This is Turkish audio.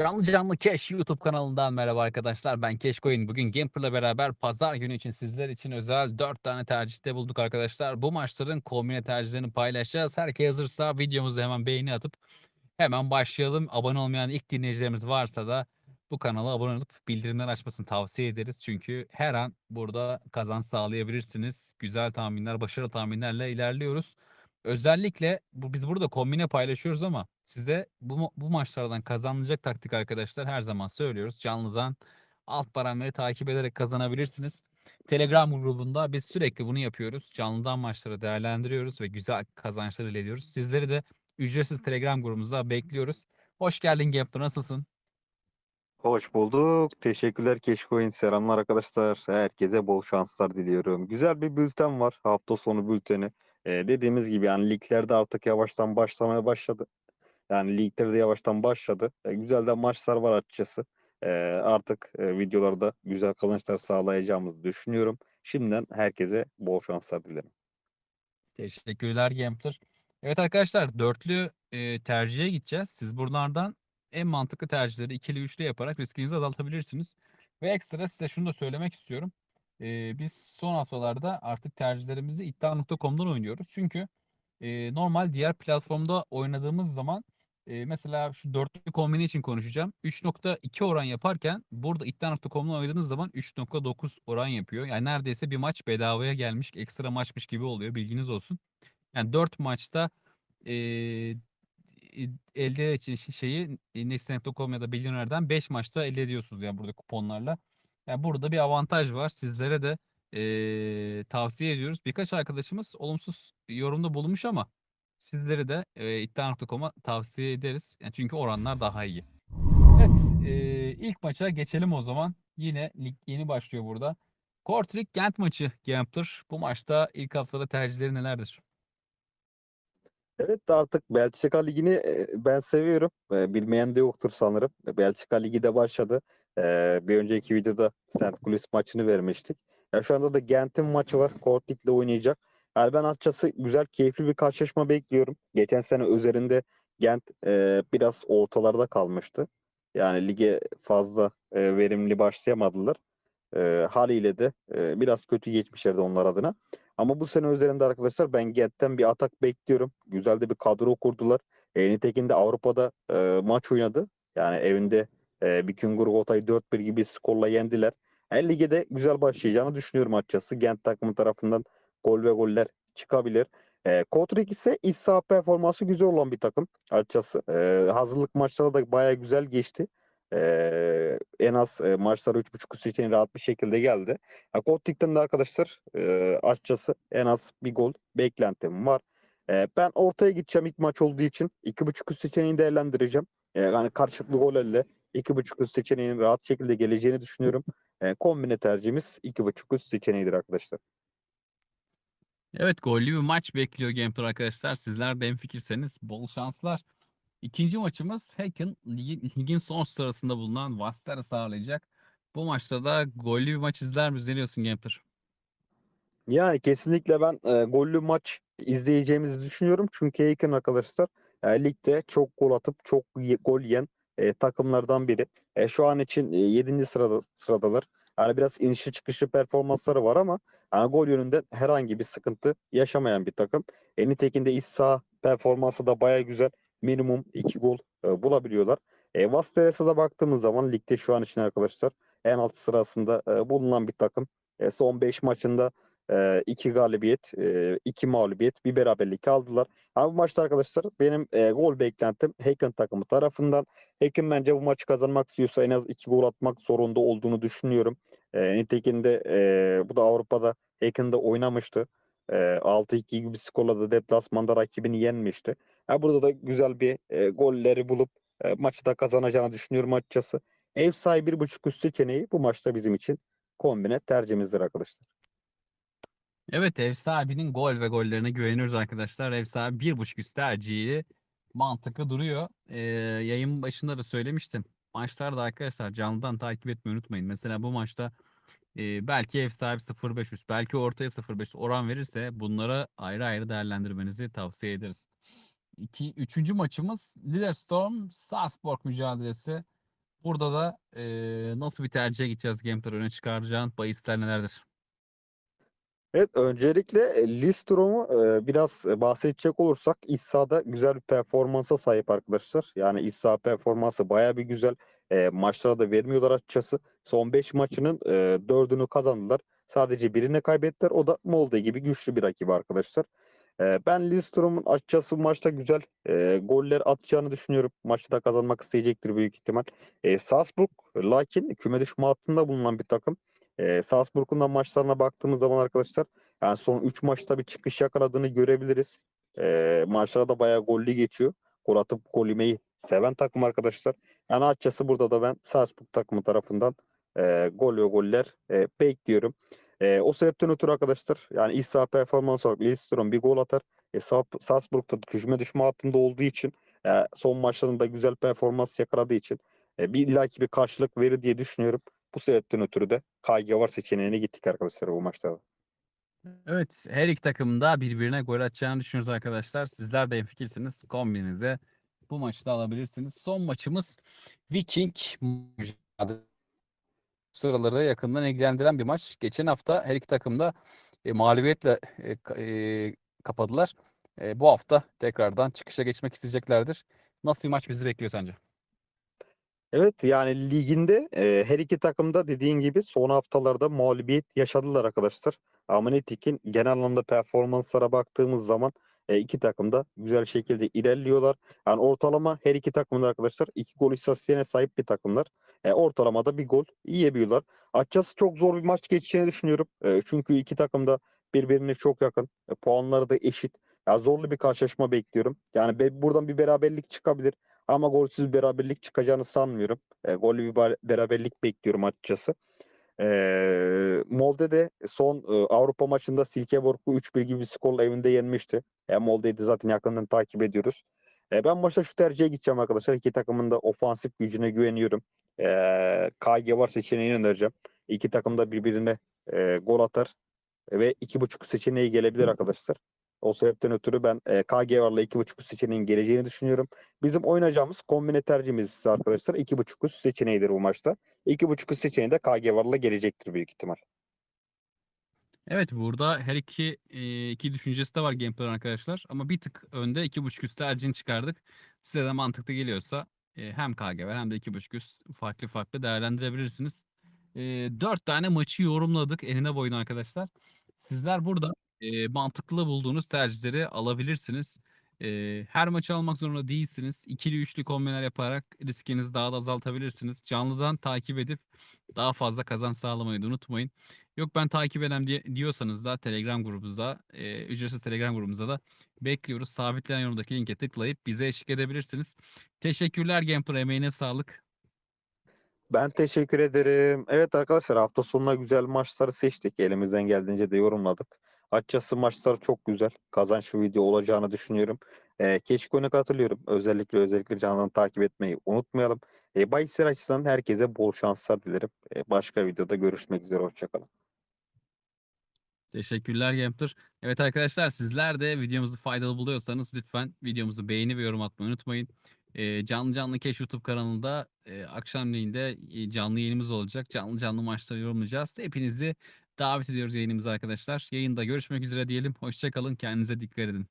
Canlı canlı Cash YouTube kanalından merhaba arkadaşlar. Ben Cash Coin. Bugün Gamper'la beraber pazar günü için sizler için özel 4 tane tercihte bulduk arkadaşlar. Bu maçların kombine tercihlerini paylaşacağız. Herkes hazırsa videomuzu hemen beğeni atıp hemen başlayalım. Abone olmayan ilk dinleyicilerimiz varsa da bu kanala abone olup bildirimler açmasını tavsiye ederiz. Çünkü her an burada kazanç sağlayabilirsiniz. Güzel tahminler, başarılı tahminlerle ilerliyoruz. Özellikle bu biz burada kombine paylaşıyoruz ama size bu bu maçlardan kazanılacak taktik arkadaşlar her zaman söylüyoruz. Canlıdan alt parametreleri takip ederek kazanabilirsiniz. Telegram grubunda biz sürekli bunu yapıyoruz. Canlıdan maçları değerlendiriyoruz ve güzel kazançlar elde ediyoruz. Sizleri de ücretsiz Telegram grubumuza bekliyoruz. Hoş geldin Gambler nasılsın? Hoş bulduk. Teşekkürler Keşkoyun. Selamlar arkadaşlar. Herkese bol şanslar diliyorum. Güzel bir bülten var. Hafta sonu bülteni. Ee, dediğimiz gibi yani liglerde artık yavaştan başlamaya başladı. Yani liglerde yavaştan başladı. Ee, güzel de maçlar var açıkçası. Ee, artık e, videolarda güzel kazançlar sağlayacağımızı düşünüyorum. Şimdiden herkese bol şanslar dilerim. Teşekkürler Gambler. Evet arkadaşlar dörtlü e, tercihe gideceğiz. Siz buralardan en mantıklı tercihleri ikili üçlü yaparak riskinizi azaltabilirsiniz. Ve ekstra size şunu da söylemek istiyorum. E, biz son haftalarda artık tercihlerimizi iddia.com'dan oynuyoruz. Çünkü e, normal diğer platformda oynadığımız zaman e, mesela şu dörtlü kombini için konuşacağım. 3.2 oran yaparken burada iddia.com'dan oynadığınız zaman 3.9 oran yapıyor. Yani neredeyse bir maç bedavaya gelmiş, ekstra maçmış gibi oluyor. Bilginiz olsun. Yani 4 maçta eee, elde edeceği şeyi e, Nesne.com ya da Milyoner'den 5 maçta elde ediyorsunuz yani burada kuponlarla. Yani burada bir avantaj var. Sizlere de eee, tavsiye ediyoruz. Birkaç arkadaşımız olumsuz yorumda bulunmuş ama sizleri de e, iddia.com'a tavsiye ederiz. Yani çünkü oranlar daha iyi. Evet, eee, ilk maça geçelim o zaman. Yine lig yeni başlıyor burada. Kortrijk Gent maçı Gambler. Bu maçta ilk haftada tercihleri nelerdir? Evet artık Belçika Ligi'ni e, ben seviyorum. E, Bilmeyen de yoktur sanırım. E, Belçika Ligi de başladı. E, Bir önceki videoda St. Louis maçını vermiştik. Ya şu anda da Gent'in maçı var. Kortrik'le oynayacak. Yani ben açıkçası güzel, keyifli bir karşılaşma bekliyorum. Geçen sene üzerinde Gent e, biraz ortalarda kalmıştı. Yani lige fazla e, verimli başlayamadılar. E, haliyle de e, biraz kötü geçmişlerdi onlar adına. Ama bu sene üzerinde arkadaşlar ben Gent'ten bir atak bekliyorum. Güzel de bir kadro kurdular. E, nitekim de Avrupa'da e, maç oynadı. Yani evinde e, Vikingur Gota'yı 4-1 gibi skorla yendiler. Her lige güzel başlayacağını düşünüyorum açıkçası. Gent takımı tarafından gol ve goller çıkabilir. E, Kortrijk ise iç performansı güzel olan bir takım açıkçası. E, hazırlık maçları da bayağı güzel geçti. E, en az e, maçlara 3.5 üst seçeneği rahat bir şekilde geldi. Ya, Kortrik'ten de arkadaşlar e, açıkçası en az bir gol beklentim var. E, ben ortaya gideceğim ilk maç olduğu için 2.5 üst seçeneğini değerlendireceğim. E, yani karşılıklı gol elde 2.5 üst seçeneğinin rahat şekilde geleceğini düşünüyorum. E, kombine tercihimiz 2.5 üst seçeneğidir arkadaşlar. Evet gollü bir maç bekliyor Gambler arkadaşlar. Sizler de hemfikirseniz bol şanslar. İkinci maçımız Hacken ligin, ligin son sırasında bulunan Waster'ı sağlayacak. Bu maçta da gollü bir maç izler miyiz? Ne diyorsun Gambler? Yani kesinlikle ben e, gollü maç izleyeceğimizi düşünüyorum. Çünkü Aiken arkadaşlar e, ligde çok gol atıp çok gol yiyen e, takımlardan biri. E, şu an için e, 7. sırada sıradalar. Yani biraz inişi çıkışı performansları var ama yani gol yönünde herhangi bir sıkıntı yaşamayan bir takım. E, nitekim saha performansı da baya güzel. Minimum 2 gol e, bulabiliyorlar. E, Vasteres'e baktığımız zaman ligde şu an için arkadaşlar en alt sırasında e, bulunan bir takım. E, son 5 maçında e, iki galibiyet, e, iki mağlubiyet, bir beraberlik aldılar. Ama bu maçta arkadaşlar benim e, gol beklentim Hacken takımı tarafından. Hacken bence bu maçı kazanmak istiyorsa en az iki gol atmak zorunda olduğunu düşünüyorum. E, nitekim de e, bu da Avrupa'da Hacken'da oynamıştı. E, 6-2 gibi skorla da deplasmanda rakibini yenmişti. Ha, burada da güzel bir e, golleri bulup e, maçı da kazanacağını düşünüyorum açıkçası. Ev sahibi 1.5 üst seçeneği bu maçta bizim için kombine tercihimizdir arkadaşlar. Evet ev sahibinin gol ve gollerine güveniyoruz arkadaşlar. Ev sahibi bir buçuk üst tercihi mantıklı duruyor. Ee, yayın başında da söylemiştim. Maçlarda arkadaşlar canlıdan takip etmeyi unutmayın. Mesela bu maçta e, belki ev sahibi 0.5 üst, belki ortaya 0.5 oran verirse bunlara ayrı ayrı değerlendirmenizi tavsiye ederiz. İki, üçüncü maçımız Lillerstorm Salzburg mücadelesi. Burada da e, nasıl bir tercihe gideceğiz Gambler öne çıkaracağın bahisler nelerdir? Evet, öncelikle e, Listrom'u e, biraz e, bahsedecek olursak iç güzel bir performansa sahip arkadaşlar. Yani iç performansı baya bir güzel. E, maçlara da vermiyorlar açıkçası. Son 5 maçının e, 4'ünü kazandılar. Sadece birini kaybettiler. O da Molde gibi güçlü bir rakip arkadaşlar. E, ben Listrom'un açıkçası maçta güzel e, goller atacağını düşünüyorum. Maçı da kazanmak isteyecektir büyük ihtimal. E, Salzburg lakin küme düşme hattında bulunan bir takım. E, Salzburg'un maçlarına baktığımız zaman arkadaşlar yani son 3 maçta bir çıkış yakaladığını görebiliriz. E, maçlara da bayağı gollü geçiyor. Gol atıp gol yemeyi seven takım arkadaşlar. Yani açıkçası burada da ben Salzburg takımı tarafından e, gol ve goller e, bekliyorum. E, o sebepten ötürü arkadaşlar yani iç saha performans olarak Leicestern bir gol atar. E, Sal- Salzburg'da küme düşme hattında olduğu için e, son maçlarında güzel performans yakaladığı için e, bir illaki bir karşılık verir diye düşünüyorum. Bu sebepten ötürü de KG var seçeneğine gittik arkadaşlar bu maçta. Evet, her iki takım da birbirine gol atacağını düşünüyoruz arkadaşlar. Sizler de hemfikirsiniz. Kombinize bu maçı da alabilirsiniz. Son maçımız Viking sıraları yakından ilgilendiren bir maç. Geçen hafta her iki takım da e, mağlubiyetle e, e, kapadılar. E, bu hafta tekrardan çıkışa geçmek isteyeceklerdir. Nasıl bir maç bizi bekliyor sence? Evet yani liginde e, her iki takım da dediğin gibi son haftalarda mağlubiyet yaşadılar arkadaşlar. Amnetik'in genel anlamda performanslara baktığımız zaman e, iki takım da güzel şekilde ilerliyorlar. Yani ortalama her iki takım da arkadaşlar iki gol istatistiğine sahip bir takımlar. E, ortalamada bir gol yiyebiliyorlar. Açıkçası çok zor bir maç geçeceğini düşünüyorum. E, çünkü iki takım da birbirine çok yakın. E, puanları da eşit. Ya zorlu bir karşılaşma bekliyorum. Yani be- buradan bir beraberlik çıkabilir. Ama golsüz beraberlik çıkacağını sanmıyorum. E, gollü bir beraberlik bekliyorum açıkçası. E, Molde son e, Avrupa maçında Silkeborg'u 3-1 gibi bir skorla evinde yenmişti. E, Molde'yi de zaten yakından takip ediyoruz. E, ben başta şu tercihe gideceğim arkadaşlar. İki takımın da ofansif gücüne güveniyorum. E, KG var seçeneğini önereceğim. İki takım da birbirine e, gol atar. Ve iki buçuk seçeneği gelebilir arkadaşlar. O sebepten ötürü ben e, KG varla iki buçuk seçeneğin geleceğini düşünüyorum. Bizim oynayacağımız kombine tercihimiz arkadaşlar iki buçuk üst seçeneğidir bu maçta. İki buçuk üst seçeneği de KG varla gelecektir büyük ihtimal. Evet burada her iki e, iki düşüncesi de var gameplay arkadaşlar. Ama bir tık önde 2.5 üst tercihini çıkardık. Size de mantıklı geliyorsa e, hem KG var hem de 2.5 üst farklı farklı değerlendirebilirsiniz. E, 4 tane maçı yorumladık enine boyuna arkadaşlar. Sizler burada e, mantıklı bulduğunuz tercihleri alabilirsiniz. E, her maçı almak zorunda değilsiniz. İkili üçlü kombinler yaparak riskinizi daha da azaltabilirsiniz. Canlıdan takip edip daha fazla kazan sağlamayı da unutmayın. Yok ben takip edem diye, diyorsanız da Telegram grubumuzda, e, ücretsiz Telegram grubumuzda da bekliyoruz. Sabitlenen yorumdaki linke tıklayıp bize eşlik edebilirsiniz. Teşekkürler Gamper emeğine sağlık. Ben teşekkür ederim. Evet arkadaşlar hafta sonuna güzel maçları seçtik. Elimizden geldiğince de yorumladık. Açıkçası maçlar çok güzel. Kazanç video olacağını düşünüyorum. Ee, Keşkone'e katılıyorum. Özellikle özellikle canlıdan takip etmeyi unutmayalım. E, bahisler açısından herkese bol şanslar dilerim. E, başka videoda görüşmek üzere. Hoşçakalın. Teşekkürler Gamper. Evet arkadaşlar sizler de videomuzu faydalı buluyorsanız lütfen videomuzu beğeni ve yorum atmayı unutmayın. E, canlı canlı Keş YouTube kanalında e, akşamleyin de e, canlı yayınımız olacak. Canlı canlı maçları yorumlayacağız. Hepinizi davet ediyoruz yayınımıza arkadaşlar. Yayında görüşmek üzere diyelim. Hoşçakalın. Kendinize dikkat edin.